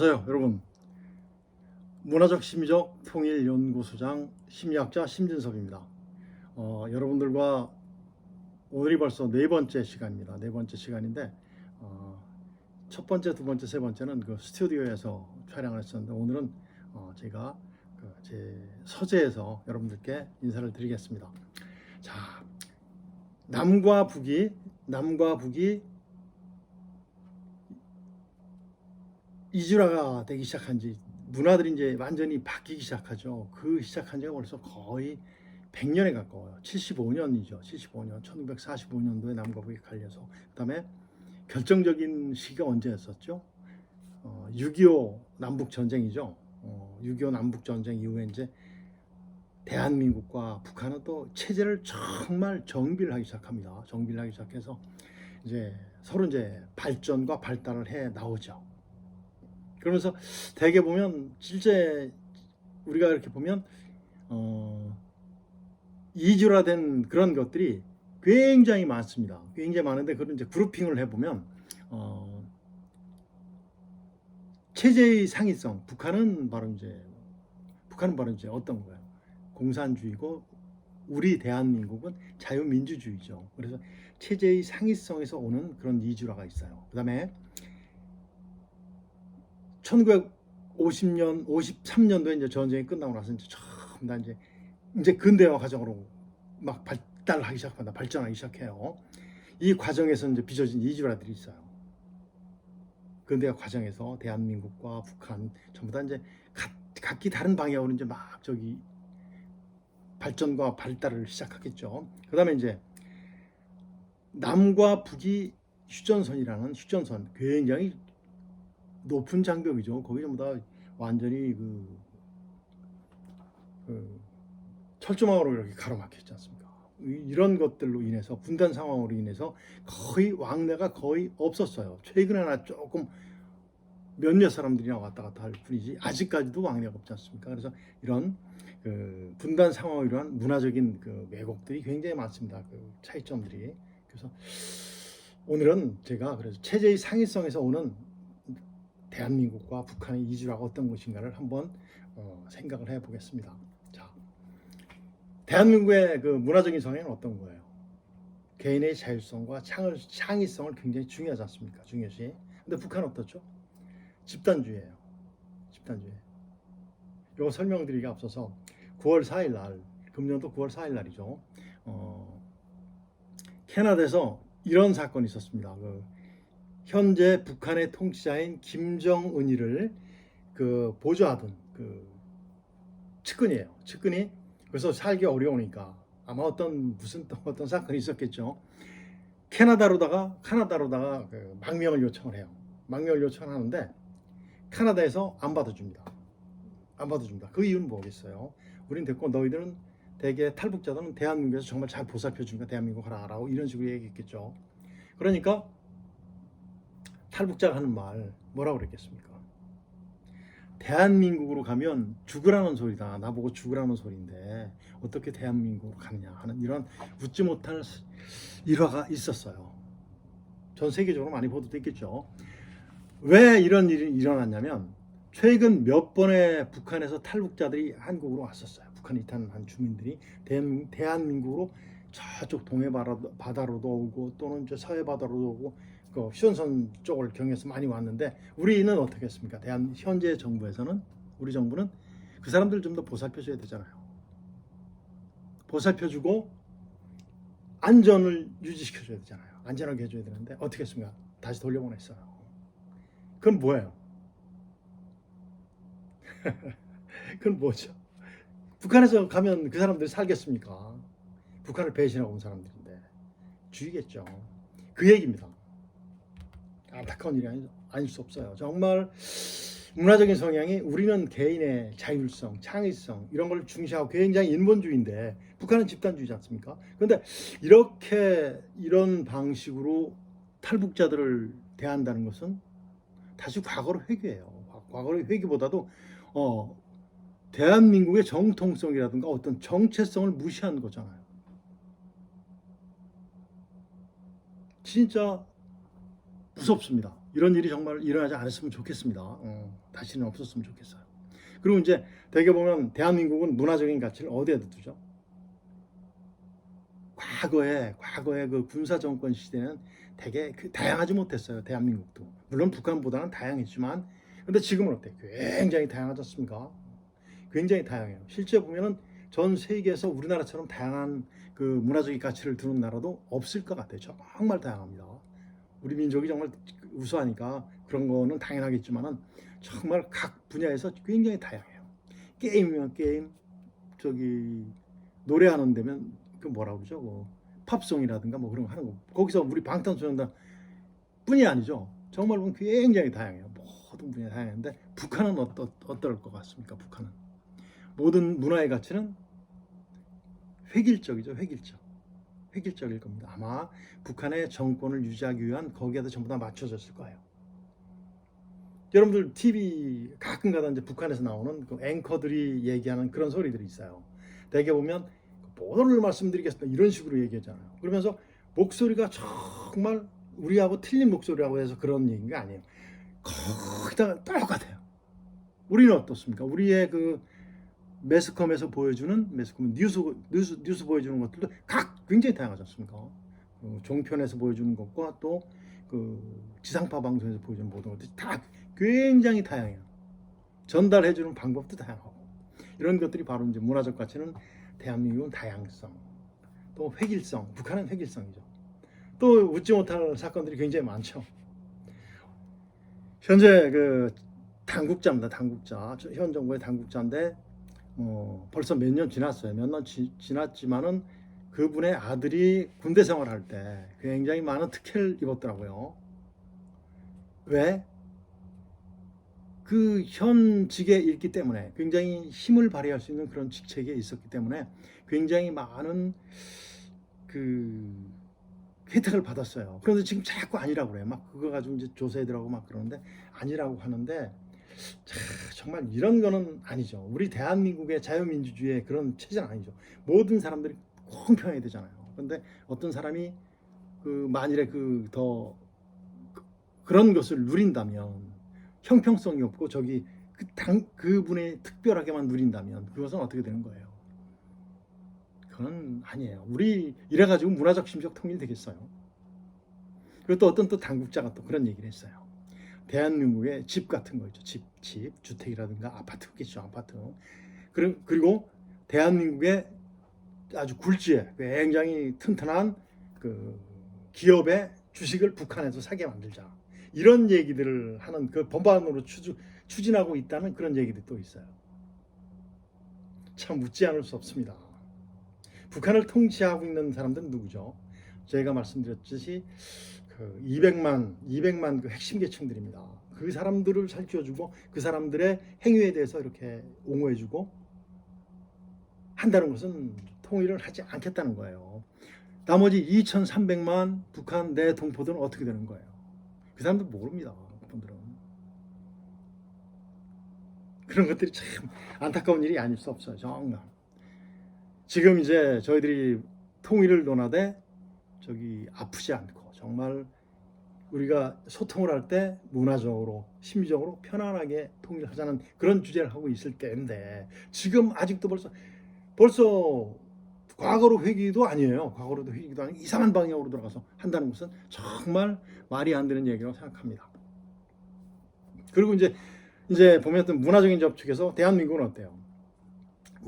안녕하세요, 여러분. 문화적 심리적 통일 연구소장 심리학자 심진섭입니다. 어, 여러분들과 오늘이 벌써 네 번째 시간입니다. 네 번째 시간인데 어, 첫 번째, 두 번째, 세 번째는 그 스튜디오에서 촬영을 했었는데 오늘은 어, 제가 그 제 서재에서 여러분들께 인사를 드리겠습니다. 자, 남과 북이 남과 북이 이주라가 되기 시작한 지 문화들이 이제 완전히 바뀌기 시작하죠. 그 시작한 지가 벌써 거의 100년에 가까워요. 75년이죠. 75년, 1945년도에 남과 북이 갈려서 그다음에 결정적인 시기가 언제였었죠? 어, 6.25 남북 전쟁이죠. 어, 6.25 남북 전쟁 이후에 이제 대한민국과 북한은 또 체제를 정말 정비를 하기 시작합니다. 정비를 하기 시작해서 이제 서로 이제 발전과 발달을 해 나오죠. 그러면서 대개 보면 실제 우리가 이렇게 보면 어, 이주화된 그런 것들이 굉장히 많습니다. 굉장히 많은데 그런 이제 그룹핑을 해보면 어, 체제의 상위성 북한은 바로 이제 북한은 바로 이제 어떤 거예요? 공산주의고 우리 대한민국은 자유민주주의죠. 그래서 체제의 상위성에서 오는 그런 이주화가 있어요. 그다음에 1950년, 53년도에 이제 전쟁이 끝나고 나서 이제 처음 다 이제 이제 근대화 과정으로 막 발달하기 시작한다, 발전하기 시작해요. 이 과정에서 이제 빚어진 이주라들이 있어요. 근대화 과정에서 대한민국과 북한 전부 다 이제 각, 각기 다른 방향으로 이제 막 저기 발전과 발달을 시작하겠죠. 그다음에 이제 남과 북이 휴전선이라는 휴전선 굉장히 높은 장벽이죠. 거기 전부 다 완전히 그, 그 철조망으로 이렇게 가로막혀 있지 않습니까? 이- 이런 것들로 인해서 분단 상황으로 인해서 거의 왕래가 거의 없었어요. 최근에나 조금 몇몇 사람들이랑 왔다 갔다 할 뿐이지 아직까지도 왕래가 없지 않습니까? 그래서 이런 그 분단 상황으로 인한 문화적인 그 왜곡들이 굉장히 많습니다. 그 차이점들이. 그래서 오늘은 제가 그래서 체제의 상위성에서 오는 대한민국과 북한의 이주라가 어떤 것인가를 한번 어, 생각을 해보겠습니다. 자, 대한민국의 그 문화적인 성향은 어떤 거예요? 개인의 자율성과 창을, 창의성을 굉장히 중요하지 않습니까? 중요시. 근데 북한은 어떻죠? 집단주의예요. 집단주의. 이거 설명드리기가 앞서서 9월 4일 날, 금년도 9월 4일 날이죠. 어, 캐나다에서 이런 사건이 있었습니다. 그 현재 북한의 통치자인 김정은이를 그 보조하던 그 측근이에요. 측근이 그래서 살기 어려우니까 아마 어떤 무슨 또 어떤 사건이 있었겠죠. 캐나다로다가 카나다로다가 그 망명을 요청을 해요. 망명을 요청하는데 카나다에서 안 받아줍니다. 안 받아줍니다. 그 이유는 뭐겠어요? 우린 됐고 너희들은 대개 탈북자들은 대한민국에서 정말 잘 보살펴 주니까 대한민국 하라라고 이런 식으로 얘기했겠죠. 그러니까 탈북자가 하는 말 뭐라고 그랬겠습니까? 대한민국으로 가면 죽으라는 소리다. 나보고 죽으라는 소리인데 어떻게 대한민국으로 가느냐 하는 이런 웃지 못할 일화가 있었어요. 전 세계적으로 많이 보도됐겠죠. 왜 이런 일이 일어났냐면 최근 몇 번의 북한에서 탈북자들이 한국으로 왔었어요. 북한 이탈한 주민들이 대한, 대한민국으로 저쪽 동해 바다- 바다로도 오고 또는 저 서해 바다로도 오고 그 휴전선 쪽을 경해서 많이 왔는데 우리는 어떻게 했습니까? 대한 현재 정부에서는 우리 정부는 그 사람들 좀 더 보살펴 줘야 되잖아요. 보살펴 주고 안전을 유지시켜 줘야 되잖아요. 안전하게 해 줘야 되는데 어떻게 했습니까? 다시 돌려보냈어요. 그건 뭐예요? 그건 뭐죠? 북한에서 가면 그 사람들이 살겠습니까? 북한을 배신하고 온 사람들인데 주의겠죠. 그 얘기입니다. 안타까운 일이 아니, 아닐 수 없어요. 정말 문화적인 성향이 우리는 개인의 자율성, 창의성 이런 걸 중시하고 굉장히 인본주의인데 북한은 집단주의지 않습니까? 그런데 이렇게 이런 방식으로 탈북자들을 대한다는 것은 다시 과거로 회귀해요. 과거의 회귀보다도 어, 대한민국의 정통성이라든가 어떤 정체성을 무시하는 거잖아요. 진짜 무섭습니다. 이런 일이 정말 일어나지 않았으면 좋겠습니다. 어, 다시는 없었으면 좋겠어요. 그리고 이제 대개 보면 대한민국은 문화적인 가치를 어디에 두죠? 과거에 과거에 그 군사 정권 시대는 되게 그 다양하지 못했어요. 대한민국도 물론 북한보다는 다양했지만 근데 지금은 어때? 굉장히 다양하지 않습니까? 굉장히 다양해요. 실제 보면은 전 세계에서 우리나라처럼 다양한 그 문화적인 가치를 두는 나라도 없을 것 같아요. 정말 다양합니다. 우리 민족이 정말 우수하니까 그런 거는 당연하겠지만은 정말 각 분야에서 굉장히 다양해요. 게임이면 게임, 저기 노래하는 데면 그 뭐라고 그러죠? 뭐 팝송이라든가 뭐 그런 거 하는 거. 거기서 우리 방탄소년단 뿐이 아니죠. 정말 굉장히 다양해요. 모든 분야 다양한데 북한은 어떠, 어떨 것 같습니까? 북한은 모든 문화의 가치는 획일적이죠. 획일적. 획일적일 겁니다. 아마 북한의 정권을 유지하기 위한 거기에도 전부 다 맞춰졌을 거예요. 여러분들 TV 가끔가다 이제 북한에서 나오는 그 앵커들이 얘기하는 그런 소리들이 있어요. 대개 보면 뭐를 말씀드리겠습니다 이런 식으로 얘기하잖아요. 그러면서 목소리가 정말 우리하고 틀린 목소리라고 해서 그런 얘기가 아니에요. 거의 다 똑같아요. 우리는 어떻습니까? 우리의 그 매스컴에서 보여주는 매스컴 뉴스 뉴스 뉴스 보여주는 것들도 각 굉장히 다양하지 않습니까? 어, 종편에서 보여주는 것과 또 그 지상파 방송에서 보여주는 모든 것들이 다 굉장히 다양해요. 전달해주는 방법도 다양하고 이런 것들이 바로 이제 문화적 가치는 대한민국은 다양성 또 획일성 북한은 획일성이죠. 또 웃지 못할 사건들이 굉장히 많죠. 현재 그 당국자입니다. 당국자 현 정부의 당국자인데 어, 벌써 몇 년 지났어요. 몇 년 지났지만은 그분의 아들이 군대 생활할 때 굉장히 많은 특혜를 입었더라고요. 왜? 그 현직에 있기 때문에 굉장히 힘을 발휘할 수 있는 그런 직책에 있었기 때문에 굉장히 많은 그 혜택을 받았어요. 그런데 지금 자꾸 아니라고 그래요. 막 그거 가지고 이제 조사해들하고 막 그러는데 아니라고 하는데 참, 정말 이런 거는 아니죠. 우리 대한민국의 자유민주주의의 그런 체제는 아니죠. 모든 사람들이 공평해야 되잖아요. 그런데 어떤 사람이 그 만일에 그 더 그런 것을 누린다면 형평성이 없고 저기 그 당 그분의 특별하게만 누린다면 그것은 어떻게 되는 거예요? 그건 아니에요. 우리 이래 가지고 문화적 심적 통일 되겠어요. 그리고 또 어떤 또 당국자가 또 그런 얘기를 했어요. 대한민국의 집 같은 거 있죠. 집, 집, 주택이라든가 아파트겠죠. 아파트. 그리고, 그리고 대한민국의 아주 굴지에 굉장히 튼튼한 그 기업의 주식을 북한에서 사게 만들자. 이런 얘기들을 하는 그 법안으로 추진하고 있다는 그런 얘기들이 또 있어요. 참 묻지 않을 수 없습니다. 북한을 통치하고 있는 사람들은 누구죠? 제가 말씀드렸듯이 그 200만 200만 그 핵심 계층들입니다. 그 사람들을 살펴주고 그 사람들의 행위에 대해서 이렇게 옹호해주고 한다는 것은 통일을 하지 않겠다는 거예요. 나머지 2,300만 북한 내 동포들은 어떻게 되는 거예요? 그 사람들 모릅니다. 그분들은 그런 것들이 참 안타까운 일이 아닐 수 없어요. 정말 지금 이제 저희들이 통일을 논하되 저기 아프지 않고 정말 우리가 소통을 할 때 문화적으로 심리적으로 편안하게 통일하자는 그런 주제를 하고 있을 때인데 지금 아직도 벌써 벌써 과거로 회귀도 아니에요. 과거로도 회귀도 아니고 이상한 방향으로 들어가서 한다는 것은 정말 말이 안 되는 얘기라고 생각합니다. 그리고 이제 이제 보면 어떤 문화적인 접촉에서 대한민국은 어때요?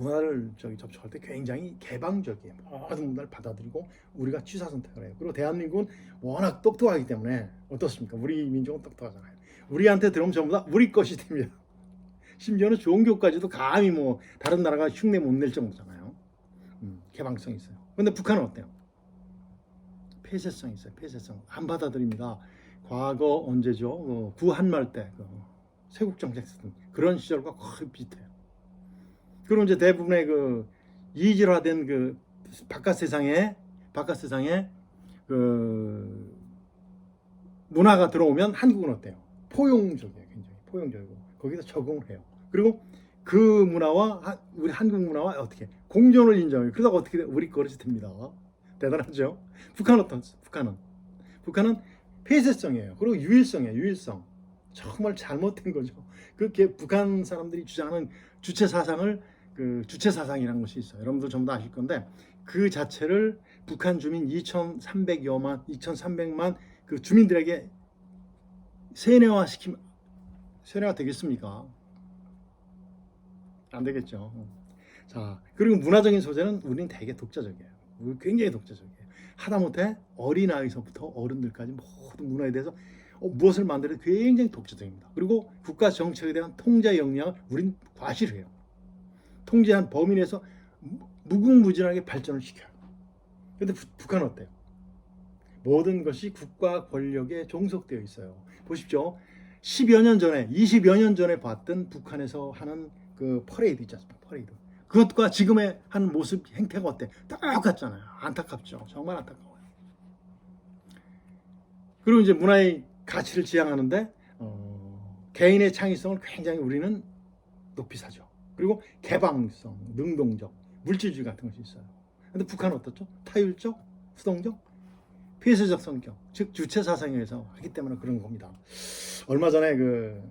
문화를 저기 접촉할 때 굉장히 개방적이에요. 모든 문화를 받아들이고 우리가 취사 선택을 해요. 그리고 대한민국은 워낙 똑똑하기 때문에 어떻습니까? 우리 민족은 똑똑하잖아요. 우리한테 들어오면 전부 다 우리 것이 됩니다. 심지어는 종교까지도 감히 뭐 다른 나라가 흉내 못 낼 정도잖아요. 음, 개방성이 있어요. 근데 북한은 어때요? 폐쇄성이 있어요. 폐쇄성 안 받아들입니다. 과거 언제죠? 어, 구한말 때 그, 세국정책 쓰던 그런 시절과 거의 비슷해요. 그리고 이제 대부분의 그 이질화된 그 바깥 세상에 바깥 세상에 그 문화가 들어오면 한국은 어때요? 포용적이에요, 굉장히 포용적이고 거기서 적응을 해요. 그리고 그 문화와 한- 우리 한국 문화와 어떻게 공존을 인정해요. 그러다가 어떻게 돼? 우리 거릇이 됩니다. 대단하죠? 북한은 어떤? 북한은 북한은 폐쇄성이에요. 그리고 유일성이에요. 유일성. 정말 잘못된 거죠. 그렇게 북한 사람들이 주장하는 주체 사상을 그 주체 사상이라는 것이 있어요. 여러분들 전부 다 아실 건데 그 자체를 북한 주민 2,300여만 2,300만 그 주민들에게 세뇌화 시키면 세뇌화 되겠습니까? 안 되겠죠. 자, 그리고 문화적인 소재는 우리는 되게 독자적이에요. 우리 굉장히 독자적이에요. 하다못해 어린아이서부터 어른들까지 모든 문화에 대해서 어, 무엇을 만들어도 굉장히 독자적입니다. 그리고 국가 정책에 대한 통제 역량을 우린 과실해요. 통제한 범위 내에서 무- 무궁무진하게 발전을 시켜요. 근데 부- 북한은 어때요? 모든 것이 국가 권력에 종속되어 있어요. 보십시오. 10여 년 전에, 20여 년 전에 봤던 북한에서 하는 그 퍼레이드 있지 않습니까? 퍼레이드. 그것과 지금의 하는 모습, 행태가 어때? 똑같잖아요. 안타깝죠. 정말 안타까워요. 그리고 이제 문화의 가치를 지향하는데 어, 개인의 창의성을 굉장히 우리는 높이 사죠. 그리고 개방성, 능동적, 물질주의 같은 것이 있어요. 근데 북한은 어떻죠? 타율적, 수동적, 폐쇄적 성격, 즉 주체 사상에 의해서 하기 때문에 그런 겁니다. 얼마 전에 그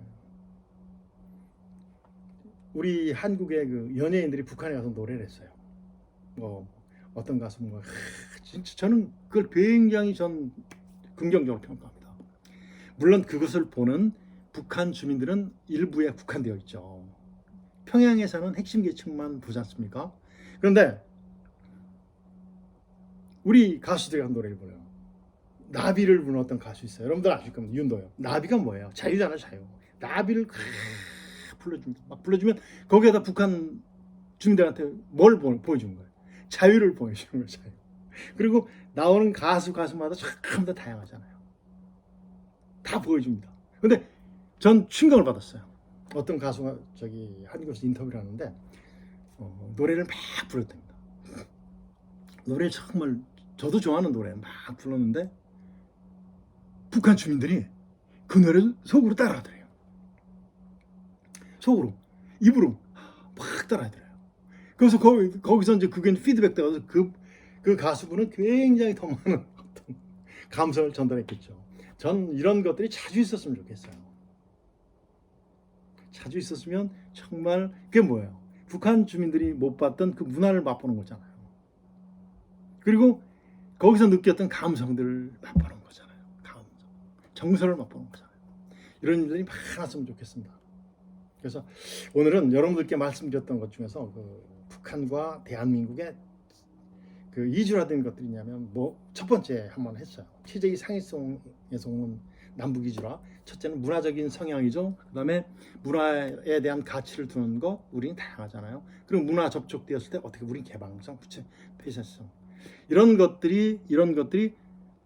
우리 한국의 그 연예인들이 북한에 가서 노래를 했어요. 뭐 어떤 가수 뭐 하, 진짜 저는 그걸 굉장히 전 긍정적으로 평가합니다. 물론 그것을 보는 북한 주민들은 일부에 국한되어 있죠. 평양에 사는 핵심 계층만 보지 않습니까? 그런데 우리 가수들이 한 노래를 불러요. 나비를 어떤 가수 있어요. 여러분들 아실 겁니다. 윤도요. 나비가 뭐예요? 자유잖아요, 자유. 나비를 크- 불러줍니다. 막 불러주면 거기에다 북한 주민들한테 뭘 보, 보여주는 거예요? 자유를 보여주는 거예요, 자유. 그리고 나오는 가수 가수마다 참 다 다양하잖아요. 다 보여줍니다. 근데 전 충격을 받았어요. 어떤 가수가 저기 한국에서 인터뷰를 하는데 어, 노래를 막 불렀답니다. 노래를 정말 저도 좋아하는 노래 막 불렀는데 북한 주민들이 그 노래를 속으로 따라하더래요. 속으로 입으로 막 따라하더래요. 그래서 거기 거기서 이제 그게 피드백 돼가지고 그, 그 가수분은 굉장히 더 많은 어떤 감성을 전달했겠죠. 전 이런 것들이 자주 있었으면 좋겠어요. 자주 있었으면 정말 그게 뭐예요? 북한 주민들이 못 봤던 그 문화를 맛보는 거잖아요. 그리고 거기서 느꼈던 감성들을 맛보는 거잖아요. 감성, 정서를 맛보는 거잖아요. 이런 일들이 많았으면 좋겠습니다. 그래서 오늘은 여러분들께 말씀드렸던 것 중에서 그 북한과 대한민국의 그 이주라된 것들이 있냐면 뭐 첫 번째 한번 했어요. 체제의 상위성에서 오는 남북 이주라. 첫째는 문화적인 성향이죠. 그다음에 문화에 대한 가치를 두는 것 우리는 다양하잖아요. 그리고 문화 접촉되었을 때 어떻게 우리 개방성, 부채, 폐쇄성 이런 것들이 이런 것들이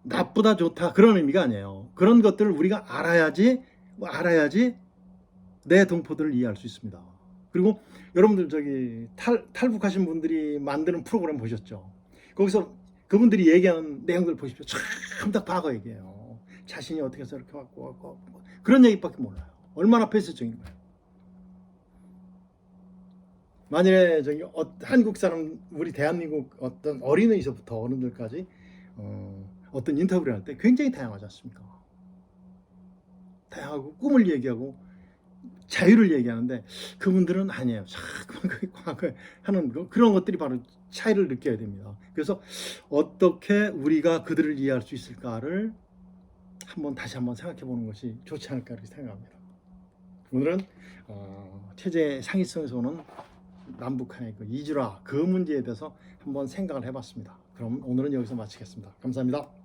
나쁘다 좋다 그런 의미가 아니에요. 그런 것들을 우리가 알아야지 뭐 알아야지 내 동포들을 이해할 수 있습니다. 그리고 여러분들 저기 탈 탈북하신 분들이 만드는 프로그램 보셨죠? 거기서 그분들이 얘기하는 내용들 보십시오. 참다 과거 얘기해요. 자신이 어떻게 해서 이렇게 왔고, 왔고 뭐 그런 얘기밖에 몰라요. 얼마나 폐쇄적인 거예요. 만일에 저기 어, 한국 사람 우리 대한민국 어떤 어린이서부터 어른들까지 어, 어떤 인터뷰를 할 때 굉장히 다양하지 않습니까? 다양하고 꿈을 얘기하고 자유를 얘기하는데 그분들은 아니에요. 자꾸만 그 하는 거, 그런 것들이 바로 차이를 느껴야 됩니다. 그래서 어떻게 우리가 그들을 이해할 수 있을까를 한번 다시 한번 생각해 보는 것이 좋지 않을까 이렇게 생각합니다. 오늘은 어, 체제 상위성에서 오는 남북한의 그 이주라 그 문제에 대해서 한번 생각을 해봤습니다. 그럼 오늘은 여기서 마치겠습니다. 감사합니다.